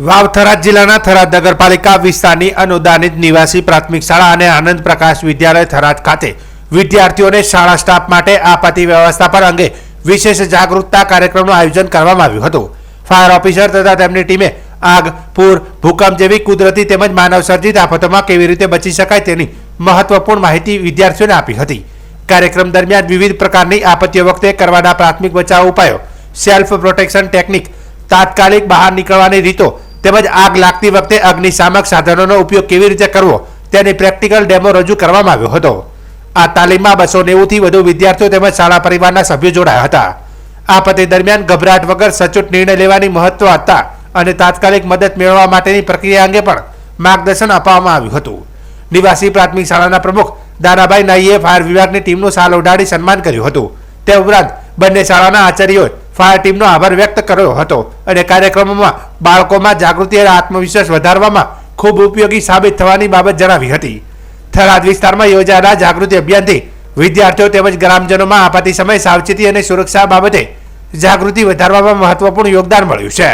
વાવ થરાદ જિલ્લાના થરાદ નગરપાલિકા વિસ્તારની અનુદાનિત નિવાસી પ્રાથમિક શાળા અને આનંદ પ્રકાશ વિદ્યાલય થરાદ ખાતે વિદ્યાર્થીઓને શાળા સ્ટાફ માટે આપત્તિ વ્યવસ્થાપન અંગે વિશેષ જાગૃતતા કાર્યક્રમનું આયોજન કરવામાં આવ્યું હતું. ફાયર ઓફિસર તથા તેમની ટીમે આગ, પૂર, ભૂકંપ જેવી કુદરતી તેમજ માનવ સર્જિત આફતોમાં કેવી રીતે બચી શકાય તેની મહત્વપૂર્ણ માહિતી વિદ્યાર્થીઓને આપી હતી. કાર્યક્રમ દરમિયાન વિવિધ પ્રકારની આપત્તિઓ વખતે કરવાના પ્રાથમિક બચાવ ઉપાયો, સેલ્ફ પ્રોટેક્શન ટેકનિક, તાત્કાલિક બહાર નીકળવાની રીતો તેમજ આગ લાગતી વખતે અગ્નિશામક સાધનોનો ઉપયોગ કેવી રીતે કરવો તેની પ્રેક્ટિકલ ડેમો રજૂ કરવામાં આવ્યો હતો. આ તાલીમમાં બસો નેવુંથી વધુ વિદ્યાર્થીઓ તેમજ શાળા પરિવારના સભ્યો જોડાયા હતા. આપત્તિ દરમિયાન ગભરાટ વગર સચોટ નિર્ણય લેવાની મહત્વ હતા અને તાત્કાલિક મદદ મેળવવા માટેની પ્રક્રિયા અંગે પણ માર્ગદર્શન આપવામાં આવ્યું હતું. નિવાસી પ્રાથમિક શાળાના પ્રમુખ દાનાભાઈ નાઈએ ફાયર વિભાગની ટીમનું સાલ ઉડાડી સન્માન કર્યું હતું. તે ઉપરાંત બંને શાળાના આચાર્યોએ ફાયર ટીમનો આભાર વ્યક્ત કર્યો હતો અને કાર્યક્રમોમાં બાળકોમાં જાગૃતિ અને આત્મવિશ્વાસ વધારવામાં ખૂબ ઉપયોગી સાબિત થવાની બાબત જણાવી હતી. થરાદ વિસ્તારમાં યોજાયેલા જાગૃતિ અભિયાનથી વિદ્યાર્થીઓ તેમજ ગ્રામજનોમાં આપાતી સમયે સાવચેતી અને સુરક્ષા બાબતે જાગૃતિ વધારવામાં મહત્વપૂર્ણ યોગદાન મળ્યું છે.